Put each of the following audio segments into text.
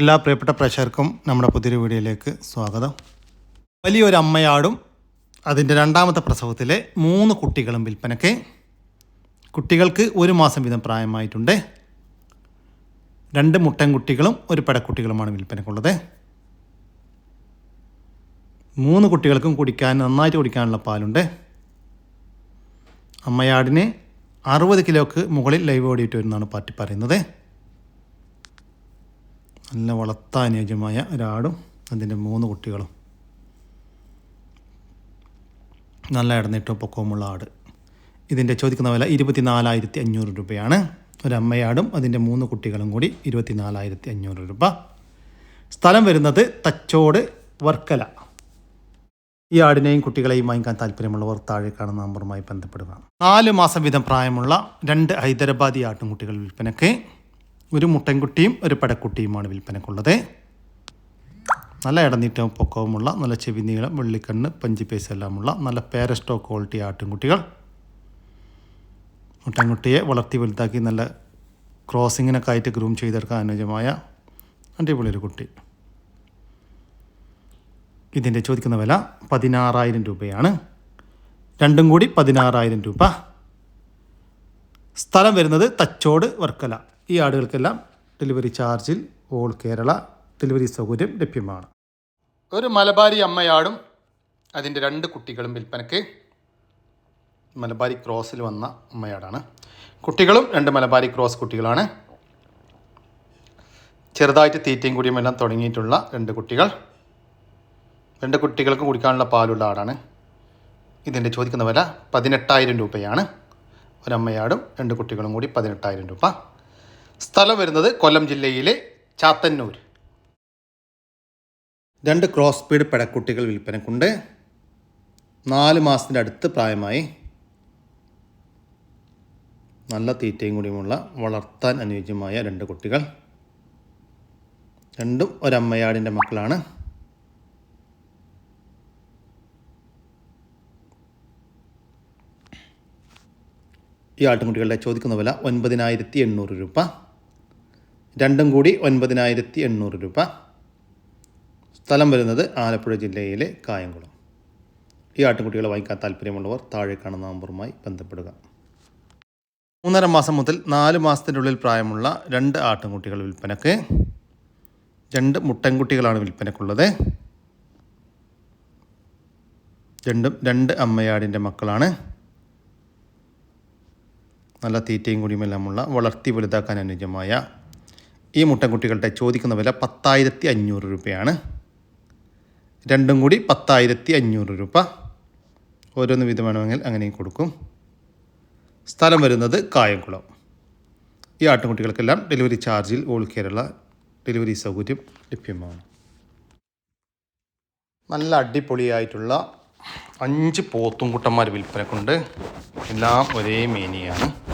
എല്ലാ പ്രിയപ്പെട്ട പ്രേക്ഷകർക്കും നമ്മുടെ പുതിയൊരു വീഡിയോയിലേക്ക് സ്വാഗതം. വലിയൊരു അമ്മയാടും അതിന്റെ രണ്ടാമത്തെ പ്രസവത്തിലെ മൂന്ന് കുട്ടികളും വിൽപ്പനയ്ക്ക് കുട്ടികൾക്ക് ഒരു മാസം വീതം പ്രായമായിട്ടുണ്ട്. രണ്ട് മുട്ടൻകുട്ടികളും ഒരു പടക്കുട്ടികളുമാണ് വിൽപ്പനക്കുള്ളത് മൂന്ന് കുട്ടികൾക്കും കുടിക്കാൻ നന്നായിട്ട് കുടിക്കാനുള്ള പാലുണ്ട്. അമ്മയാടിന് അറുപത് കിലോക്ക് മുകളിൽ ലൈവ് ഓടിയിട്ട് വരുന്നതാണ് പാർട്ടി പറയുന്നത്. നല്ല വളർത്താൻ അനുയോജ്യമായ ഒരാടും അതിന്റെ മൂന്ന് കുട്ടികളും. നല്ല ഇടന്നിട്ട് പൊക്കവുമുള്ള ആട്. ഇതിന്റെ ചോദിക്കുന്ന വില ഇരുപത്തി നാലായിരത്തി അഞ്ഞൂറ് രൂപയാണ്. ഒരമ്മയാടും അതിന്റെ മൂന്ന് കുട്ടികളും കൂടി ഇരുപത്തി നാലായിരത്തി അഞ്ഞൂറ് രൂപ. സ്ഥലം വരുന്നത് തച്ചോട് വർക്കല. ഈ ആടിനെയും കുട്ടികളെയും വാങ്ങിക്കാൻ താല്പര്യമുള്ളവർ താഴെ കാണുന്ന നമ്പറുമായി ബന്ധപ്പെടുക. നാല് മാസം വീതം പ്രായമുള്ള രണ്ട് ഹൈദരാബാദി ആട്ടുംകുട്ടികൾ വിൽപ്പനയ്ക്ക് ഒരു മുട്ടൻകുട്ടിയും ഒരു പടക്കുട്ടിയുമാണ് വിൽപ്പനക്കുള്ളത്. നല്ല ഇടനീറ്റവും പൊക്കവുമുള്ള നല്ല ചെവി നീളം വെള്ളിക്കണ്ണ് പഞ്ചിപ്പേസ് എല്ലാമുള്ള നല്ല പേരസ്റ്റോ ക്വാളിറ്റി ആട്ടിൻകുട്ടികൾ. മുട്ടൻകുട്ടിയെ വളർത്തി വലുതാക്കി നല്ല ക്രോസിങ്ങിനൊക്കെ ആയിട്ട് ഗ്രൂം ചെയ്തെടുക്കാൻ അനുയോജ്യമായ അടിപൊളി ഒരു കുട്ടി. ഇതിന്റെ ചോദിക്കുന്ന വില പതിനാറായിരം രൂപയാണ്. രണ്ടും കൂടി പതിനാറായിരം രൂപ. സ്ഥലം വരുന്നത് തച്ചോട് വർക്കല. ഈ ആടുകൾക്കെല്ലാം ഡെലിവറി ചാർജിൽ ഓൾ കേരള ഡെലിവറി സൗകര്യം ലഭ്യമാണ്. ഒരു മലബാരി അമ്മയാടും അതിന്റെ രണ്ട് കുട്ടികളും വിൽപ്പനയ്ക്ക് മലബാരി ക്രോസിൽ വന്ന അമ്മയാടാണ്. കുട്ടികളും രണ്ട് മലബാരി ക്രോസ് കുട്ടികളാണ്. ചെറുതായിട്ട് തീറ്റയും കൂടിയും എല്ലാം തുടങ്ങിയിട്ടുള്ള രണ്ട് കുട്ടികൾ. രണ്ട് കുട്ടികൾക്ക് കുടിക്കാനുള്ള പാലുള്ള ആടാണ്. ഇതിന്റെ ചോദിക്കുന്ന വില പതിനെട്ടായിരം രൂപയാണ്. ഒരമ്മയാടും രണ്ട് കുട്ടികളും കൂടി പതിനെട്ടായിരം രൂപ. സ്ഥലം വരുന്നത് കൊല്ലം ജില്ലയിലെ ചാത്തന്നൂർ. രണ്ട് ക്രോസ് സ്പീഡ് പെടക്കുട്ടികൾ വിൽപ്പനക്കുണ്ട്. നാല് മാസത്തിന്റെ അടുത്ത് പ്രായമായി. നല്ല തീറ്റയും കൂടിയുമുള്ള വളർത്താൻ അനുയോജ്യമായ രണ്ട് കുട്ടികൾ. രണ്ടും ഒരമ്മയാടിന്റെ മക്കളാണ്. ഈ ആട്ടുംകുട്ടികളുടെ ചോദിക്കുന്ന വില ഒൻപതിനായിരത്തി എണ്ണൂറ് രൂപ. രണ്ടും കൂടി ഒൻപതിനായിരത്തി എണ്ണൂറ് രൂപ. സ്ഥലം വരുന്നത് ആലപ്പുഴ ജില്ലയിലെ കായംകുളം. ഈ ആട്ടുകുട്ടികളെ വാങ്ങിക്കാൻ താല്പര്യമുള്ളവർ താഴെ കാണുന്ന നമ്പറുമായി ബന്ധപ്പെടുക. മൂന്നര മാസം മുതൽ നാല് മാസത്തിന്റെ ഉള്ളിൽ പ്രായമുള്ള രണ്ട് ആട്ടുംകുട്ടികൾ വിൽപ്പനക്ക്. രണ്ട് മുട്ടൻകുട്ടികളാണ് വിൽപ്പനക്കുള്ളത്. രണ്ടും രണ്ട് അമ്മയാടിന്റെ മക്കളാണ്. നല്ല തീറ്റയും കൂടിയുമെല്ലാമുള്ള വളർത്തി വലുതാക്കാൻ അനുയോജ്യമായ ഈ മുട്ടൻകുട്ടികളുടെ ചോദിക്കുന്ന വില പത്തായിരത്തി അഞ്ഞൂറ് രൂപയാണ്. രണ്ടും കൂടി പത്തായിരത്തി അഞ്ഞൂറ് രൂപ. ഓരോന്ന് വേണമെങ്കിൽ അങ്ങനെയും കൊടുക്കും. സ്ഥലം വരുന്നത് കായംകുളം. ഈ ആട്ടുംകുട്ടികൾക്കെല്ലാം ഡെലിവറി ചാർജിൽ ഓൾ കേരള ഡെലിവറി സൗകര്യം ലഭ്യമാണ്. നല്ല അടിപൊളിയായിട്ടുള്ള അഞ്ച് പോത്തുംകുട്ടന്മാർ വിൽപ്പനക്കുണ്ട്. എല്ലാം ഒരേ മേനിയാണ്.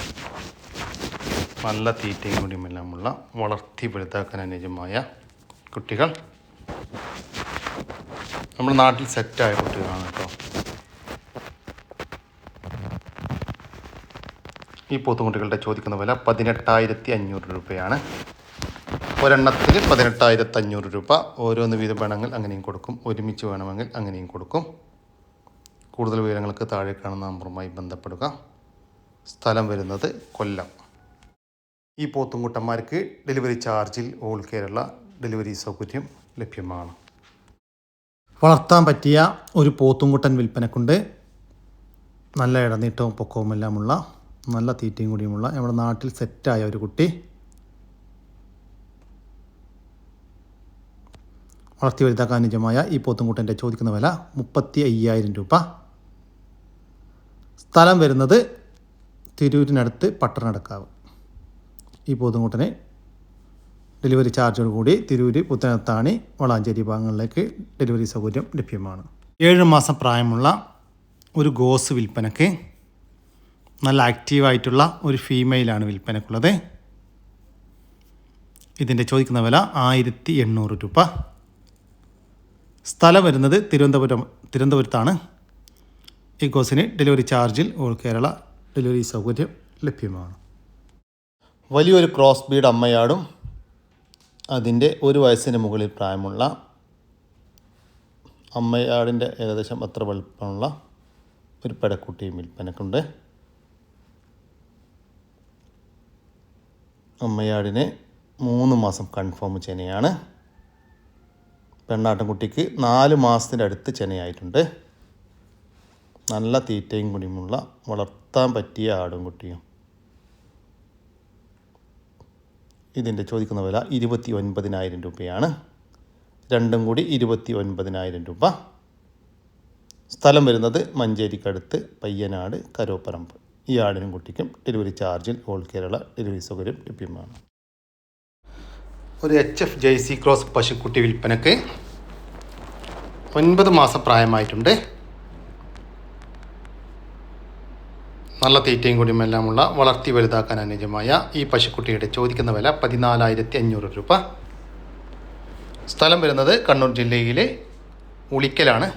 നല്ല തീറ്റയും കൂടിയുമെല്ലാമുള്ള വളർത്തി വലുതാക്കാൻ അനുയോജ്യമായ കുട്ടികൾ. നമ്മുടെ നാട്ടിൽ സെറ്റായ കുട്ടികളാണ് കേട്ടോ. ഈ പോത്തുകുട്ടികളുടെ ചോദിക്കുന്ന വില പതിനെട്ടായിരത്തി അഞ്ഞൂറ് രൂപയാണ്. ഒരെണ്ണത്തിന് പതിനെട്ടായിരത്തി അഞ്ഞൂറ് രൂപ. ഓരോന്ന് വീതം വേണമെങ്കിൽ അങ്ങനെയും കൊടുക്കും. ഒരുമിച്ച് വേണമെങ്കിൽ അങ്ങനെയും കൊടുക്കും. കൂടുതൽ വിവരങ്ങൾക്ക് താഴെ കാണുന്ന നമ്പറുമായി ബന്ധപ്പെടുക. സ്ഥലം വരുന്നത് കൊല്ലം. ഈ പോത്തുംകുട്ടന്മാർക്ക് ഡെലിവറി ചാർജിൽ ഓൾ കേരള ഡെലിവറി സൗകര്യം ലഭ്യമാണ്. വളർത്താൻ പറ്റിയ ഒരു പോത്തുംകുട്ടൻ വിൽപ്പനക്കുണ്ട്. നല്ല ഇടനീട്ടവും പൊക്കവും എല്ലാമുള്ള നല്ല തീറ്റയും കൂടിയുമുള്ള നമ്മുടെ നാട്ടിൽ സെറ്റായ ഒരു കുട്ടി വളർത്തി വലുതാക്കാൻ അനുജമായ ഈ പോത്തുംകുട്ടന്റെ ചോദിക്കുന്ന വില മുപ്പത്തി അയ്യായിരം രൂപ. സ്ഥലം വരുന്നത് തിരൂരിനടുത്ത് പട്ടണടക്കാവ് ഈ പോത്തുംകുട്ടന് ഡെലിവറി ചാർജോട് കൂടി തിരൂര് പുത്തനത്താണി വളാഞ്ചേരി ഭാഗങ്ങളിലേക്ക് ഡെലിവറി സൗകര്യം ലഭ്യമാണ്. ഏഴ് മാസം പ്രായമുള്ള ഒരു ഗോസ് വിൽപ്പനയ്ക്ക് നല്ല ആക്റ്റീവായിട്ടുള്ള ഒരു ഫീമെയിലാണ് വിൽപ്പനക്കുള്ളത്. ഇതിന്റെ ചോദിക്കുന്ന വില ആയിരത്തി എണ്ണൂറ് രൂപ. സ്ഥലം വരുന്നത് തിരുവനന്തപുരം തിരുവനന്തപുരത്താണ്. ഈ ഗോസിന് ഡെലിവറി ചാർജിൽ ഓൾ കേരള ഡെലിവറി സൗകര്യം ലഭ്യമാണ്. വലിയൊരു ക്രോസ് ബീഡ് അമ്മയാടും അതിന്റെ ഒരു വയസ്സിന് മുകളിൽ പ്രായമുള്ള അമ്മയാടിന്റെ ഏകദേശം അത്ര വലുപ്പമുള്ള ഒരു പെടക്കുട്ടിയും വിൽപ്പനക്കുണ്ട്. അമ്മയാടിന് മൂന്ന് മാസം കൺഫേം ചെനയാണ്. പെണ്ണാട്ടിൻകുട്ടിക്ക് നാല് മാസത്തിന്റെ അടുത്ത് ചെനയായിട്ടുണ്ട്. നല്ല തീറ്റയും കുടിയുമുള്ള വളർത്താൻ പറ്റിയ ആടും കുട്ടിയും ഇതിന്റെ ചോദിക്കുന്ന വില ഇരുപത്തി ഒൻപതിനായിരം രൂപയാണ്. രണ്ടും കൂടി ഇരുപത്തി ഒൻപതിനായിരം രൂപ. സ്ഥലം വരുന്നത് മഞ്ചേരിക്കടുത്ത് പയ്യനാട് കരോപ്പറമ്പ്. ഈ ആടിനും കുട്ടിക്കും ഡെലിവറി ചാർജിൽ ഓൾ കേരള ഡെലിവറി സൗകര്യം ലഭ്യമാണ്. ഒരു H F J C cross പശുക്കുട്ടി വിൽപ്പനക്ക് ഒൻപത് മാസം പ്രായമായിട്ടുണ്ട്. നല്ല തീറ്റയും കൂടിയുമെല്ലാമുള്ള വളർത്തി വലുതാക്കാൻ അനുയോജ്യമായ ഈ പശുക്കുട്ടിയുടെ ചോദിക്കുന്ന വില പതിനാലായിരത്തി അഞ്ഞൂറ് രൂപ. സ്ഥലം വരുന്നത് കണ്ണൂർ ജില്ലയിലെ ഉളിക്കലാണ്.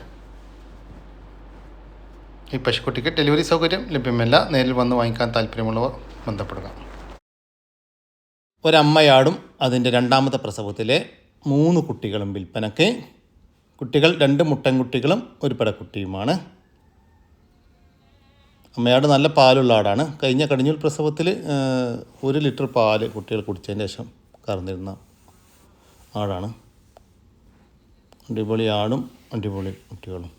ഈ പശുക്കുട്ടിക്ക് ഡെലിവറി സൗകര്യം ലഭ്യമല്ല. നേരിൽ വന്ന് വാങ്ങിക്കാൻ താല്പര്യമുള്ളവർ ബന്ധപ്പെടുക. ഒരമ്മയാടും അതിന്റെ രണ്ടാമത്തെ പ്രസവത്തിലെ മൂന്ന് കുട്ടികളും വിൽപ്പനയ്ക്ക്. കുട്ടികൾ രണ്ട് മുട്ടൻകുട്ടികളും ഒരു പെടക്കുട്ടിയുമാണ്. അമ്മയാട് നല്ല പാലുള്ള ആടാണ്. കഴിഞ്ഞ കടിഞ്ഞൂൽ പ്രസവത്തിൽ ഒരു ലിറ്റർ പാൽ കുട്ടികൾ കുടിച്ചതിന് ശേഷം കറന്നിരുന്ന ആടാണ്. അടിപൊളി ആടും അടിപൊളി കുട്ടികളും.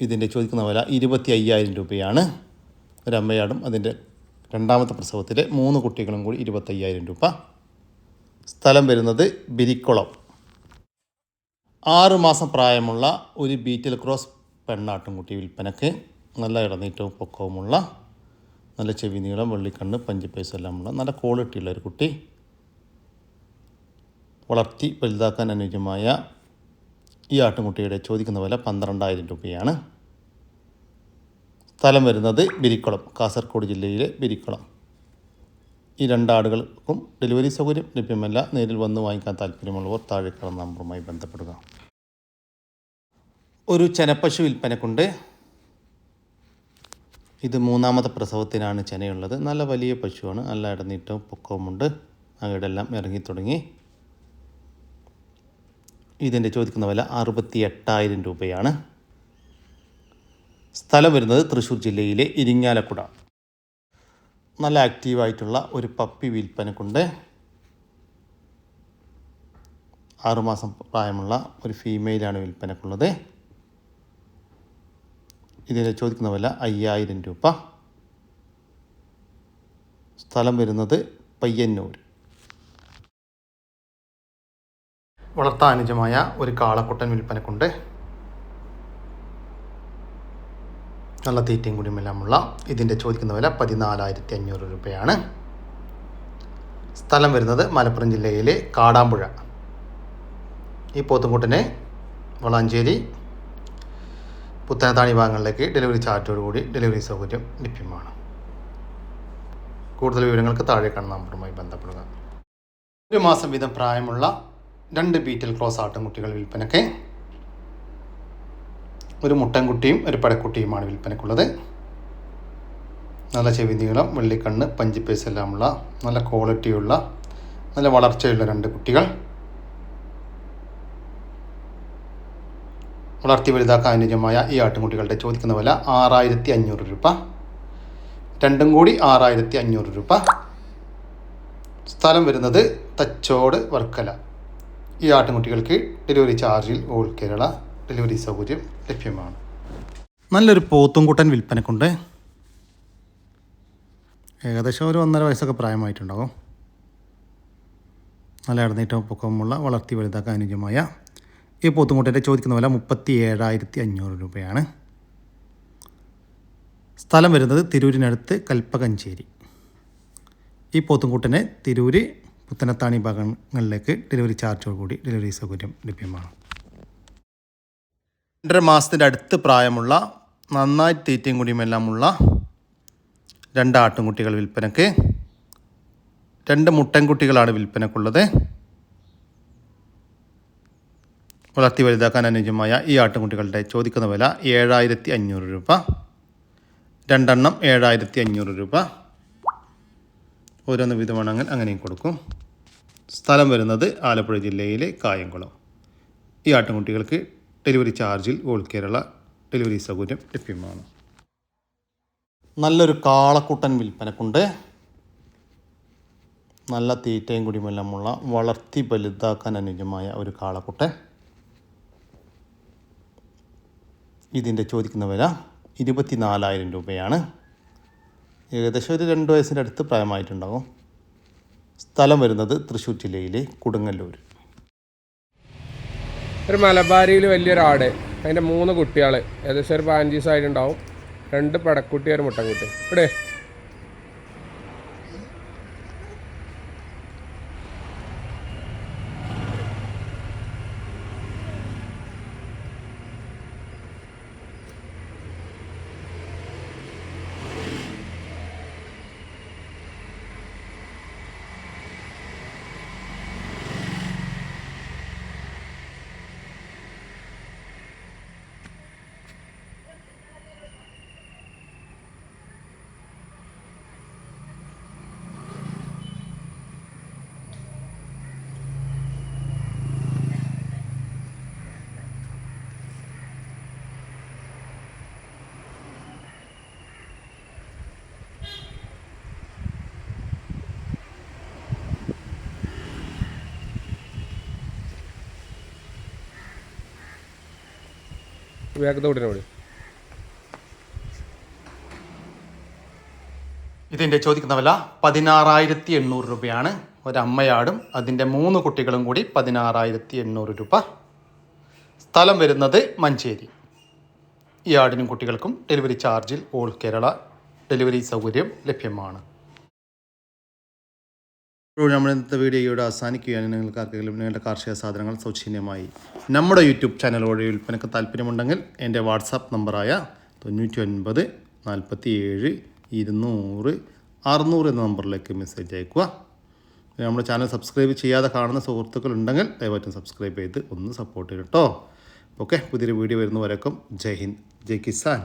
ഇതിന്റെ ചോദിക്കുന്ന വില ഇരുപത്തി അയ്യായിരം രൂപയാണ്. ഒരമ്മയാടും അതിന്റെ രണ്ടാമത്തെ പ്രസവത്തിലെ മൂന്ന് കുട്ടികളും കൂടി ഇരുപത്തയ്യായിരം രൂപ. സ്ഥലം വരുന്നത് ബിരിക്കുളം. ആറുമാസം പ്രായമുള്ള ഒരു ബീറ്റിൽ ക്രോസ് പെണ്ണാട്ടുംകുട്ടി വിൽപ്പനക്ക്. നല്ല ഇടനീറ്റവും പൊക്കവുമുള്ള നല്ല ചെവി നീളം വെള്ളിക്കണ്ണ് പഞ്ചിപ്പൈസ എല്ലാം ഉള്ള നല്ല ക്വാളിറ്റിയുള്ള ഒരു കുട്ടി. വളർത്തി വലുതാക്കാൻ അനുയോജ്യമായ ഈ ആട്ടുംകുട്ടിയുടെ ചോദിക്കുന്ന വില പന്ത്രണ്ടായിരം രൂപയാണ്. സ്ഥലം വരുന്നത് ബിരിക്കുളം കാസർഗോഡ് ജില്ലയിലെ ബിരിക്കുളം. ഈ രണ്ടാടുകൾക്കും ഡെലിവറി സൗകര്യം ലഭ്യമല്ല. നേരിൽ വന്ന് വാങ്ങിക്കാൻ താല്പര്യമുള്ളവർ താഴെ കാണുന്ന നമ്പറുമായി ബന്ധപ്പെടുക. ഒരു ചെനപ്പശു വിൽപ്പനക്കുണ്ട്. ഇത് മൂന്നാമത്തെ പ്രസവത്തിനാണ് ചെനയുള്ളത്. നല്ല വലിയ പശുവാണ്. നല്ല ഇടനീട്ടവും പൊക്കവുമുണ്ട് അവിടെല്ലാം ഇറങ്ങി തുടങ്ങി. ഇതിന്റെ ചോദിക്കുന്ന വില അറുപത്തി എട്ടായിരം രൂപയാണ്. സ്ഥലം വരുന്നത് തൃശ്ശൂർ ജില്ലയിലെ ഇരിങ്ങാലക്കുട. നല്ല ആക്റ്റീവായിട്ടുള്ള ഒരു പപ്പി വിൽപ്പനക്കുണ്ട്. ആറുമാസം പ്രായമുള്ള ഒരു ഫീമെയിലാണ് വിൽപ്പനക്കുള്ളത്. ഇതിന്റെ ചോദിക്കുന്ന വില അയ്യായിരം രൂപ. സ്ഥലം വരുന്നത് പയ്യന്നൂർ. വളർത്താൻ അനുജമായ ഒരു കാളക്കുട്ടൻ വിൽപ്പനക്കുണ്ട്. നല്ല തീറ്റയും കുടിയുമെല്ലാമുള്ള ഇതിന്റെ ചോദിക്കുന്ന വില പതിനാലായിരത്തി അഞ്ഞൂറ് രൂപയാണ്. സ്ഥലം വരുന്നത് മലപ്പുറം ജില്ലയിലെ കാടാമ്പുഴ. ഈ പോത്തുംകുട്ടനെ വളാഞ്ചേരി പുത്തനത്താണി ഭാഗങ്ങളിലേക്ക് ഡെലിവറി ചാർജോടുകൂടി ഡെലിവറി സൗകര്യം ലഭ്യമാണ്. കൂടുതൽ വിവരങ്ങൾക്ക് താഴെ കാണുന്ന നമ്പറുമായി ബന്ധപ്പെടുക. ഒരു മാസം വീതം പ്രായമുള്ള രണ്ട് ബീറ്റൽ ക്രോസ് ആട്ടുംകുട്ടികൾ വിൽപ്പനയ്ക്ക്. ഒരു മുട്ടൻകുട്ടിയും ഒരു പടക്കുട്ടിയുമാണ് വിൽപ്പനയ്ക്കുള്ളത്. നല്ല ചെവി നീളം വെള്ളിക്കണ്ണ് പഞ്ചിപ്പേസ് എല്ലാമുള്ള നല്ല ക്വാളിറ്റിയുള്ള നല്ല വളർച്ചയുള്ള രണ്ട് കുട്ടികൾ. വളർത്തി വലുതാക്കാൻ അനുയോജ്യമായ ഈ ആട്ടിൻകുട്ടികളുടെ ചോദിക്കുന്ന വില ആറായിരത്തി അഞ്ഞൂറ് രൂപ. രണ്ടും കൂടി ആറായിരത്തി അഞ്ഞൂറ് രൂപ. സ്ഥലം വരുന്നത് തച്ചോട് വർക്കല. ഈ ആട്ടിൻകുട്ടികൾക്ക് ഡെലിവറി ചാർജിൽ ഓൾ കേരള ഡെലിവറി സൗകര്യം ലഭ്യമാണ്. നല്ലൊരു പോത്തുംകുട്ടൻ വിൽപ്പനക്കുണ്ട്. ഏകദേശം ഒരു ഒന്നര വയസ്സൊക്കെ പ്രായമായിട്ടുണ്ടാകും നല്ല ഇടനീറ്റവും പൊക്കമുള്ള വളർത്തി വലുതാക്കാൻ അനുയോജ്യമായ ഈ പോത്തുംകുട്ടന്റെ ചോദിക്കുന്ന വില മുപ്പത്തി ഏഴായിരത്തി അഞ്ഞൂറ് രൂപയാണ്. സ്ഥലം വരുന്നത് തിരൂരിനടുത്ത് കൽപ്പകഞ്ചേരി. ഈ പോത്തുംകുട്ടനെ തിരൂര് പുത്തനത്താണി ഭാഗങ്ങളിലേക്ക് ഡെലിവറി ചാർജോടുകൂടി ഡെലിവറി സൗകര്യം ലഭ്യമാണ്. രണ്ടര മാസത്തിന്റെ അടുത്ത് പ്രായമുള്ള നന്നായി തീറ്റയും കുടിയുമെല്ലാമുള്ള രണ്ട് വിൽപ്പനയ്ക്ക് വിൽപ്പനക്ക് രണ്ട് മുട്ടൻകുട്ടികളാണ് വിൽപ്പനക്കുള്ളത്. വളർത്തി വലുതാക്കാൻ അനുയോജ്യമായ ഈ ആട്ടുകുട്ടികളുടെ ചോദിക്കുന്ന വില ഏഴായിരത്തി അഞ്ഞൂറ് രൂപ. രണ്ടെണ്ണം ഏഴായിരത്തി അഞ്ഞൂറ് രൂപ. ഓരോന്ന് വിധമാണെങ്കിൽ അങ്ങനെയും കൊടുക്കും. സ്ഥലം വരുന്നത് ആലപ്പുഴ ജില്ലയിലെ കായംകുളം. ഈ ആട്ടുകുട്ടികൾക്ക് ഡെലിവറി ചാർജിൽ ഓൾ കേരള ഡെലിവറി സൗകര്യം ലഭ്യമാണ്. നല്ലൊരു കാളക്കുട്ടൻ വിൽപ്പനക്കുണ്ട്. നല്ല തീറ്റയും കുടിമെല്ലാമുള്ള വളർത്തി വലുതാക്കാൻ അനുയോജ്യമായ ഒരു കാളക്കുട്ടൻ. ഇതിന്റെ ചോദിക്കുന്ന വില ഇരുപത്തി നാലായിരം രൂപയാണ്. ഏകദേശം ഒരു രണ്ട് വയസ്സിന്റെ അടുത്ത് പ്രായമായിട്ടുണ്ടാകും സ്ഥലം വരുന്നത് തൃശ്ശൂർ ജില്ലയിലെ കൊടുങ്ങല്ലൂർ. ഒരു മലബാരിയിൽ വലിയൊരാട് അതിന്റെ മൂന്ന് കുട്ടികൾ ഏകദേശം ഒരു പതിനഞ്ച് ദിവസമായിട്ടുണ്ടാവും രണ്ട് പടക്കുട്ടി ഒരു മുട്ടൻകുട്ടി. ഇവിടെ. വിളി ഇതിന്റെ ചോദിക്കുന്ന വില പതിനാറായിരത്തി എണ്ണൂറ് രൂപയാണ്. ഒരമ്മയാടും അതിന്റെ മൂന്ന് കുട്ടികളും കൂടി പതിനാറായിരത്തി എണ്ണൂറ് രൂപ. സ്ഥലം വരുന്നത് മഞ്ചേരി. ഈ ആടിനും കുട്ടികൾക്കും ഡെലിവറി ചാർജിൽ ഓൾ കേരള. ഡെലിവറി സൗകര്യം ലഭ്യമാണ്. ഇപ്പോൾ നമ്മൾ ഇന്നത്തെ വീഡിയോ ഇവിടെ അവസാനിക്കുകയാണ്. നിങ്ങൾക്ക് ആർക്കെങ്കിലും നിങ്ങളുടെ കാർഷിക സാധനങ്ങൾ സൗജന്യമായി നമ്മുടെ യൂട്യൂബ് ചാനൽ വഴി വിൽപ്പനക്ക് താല്പര്യമുണ്ടെങ്കിൽ എന്റെ വാട്സാപ്പ് നമ്പറായ തൊണ്ണൂറ്റി ഒൻപത് നാൽപ്പത്തി ഏഴ് ഇരുന്നൂറ് അറുന്നൂറ് എന്ന നമ്പറിലേക്ക് മെസ്സേജ് അയക്കുക നമ്മുടെ ചാനൽ സബ്സ്ക്രൈബ് ചെയ്യാതെ കാണുന്ന സുഹൃത്തുക്കൾ ഉണ്ടെങ്കിൽ ദയവായിട്ടും സബ്സ്ക്രൈബ് ചെയ്ത് ഒന്ന് സപ്പോർട്ട് ചെയ്യട്ടോ ഓക്കെ പുതിയൊരു വീഡിയോ വരുന്നവരേക്കും ജയ് ഹിന്ദ് ജയ് കിസാൻ.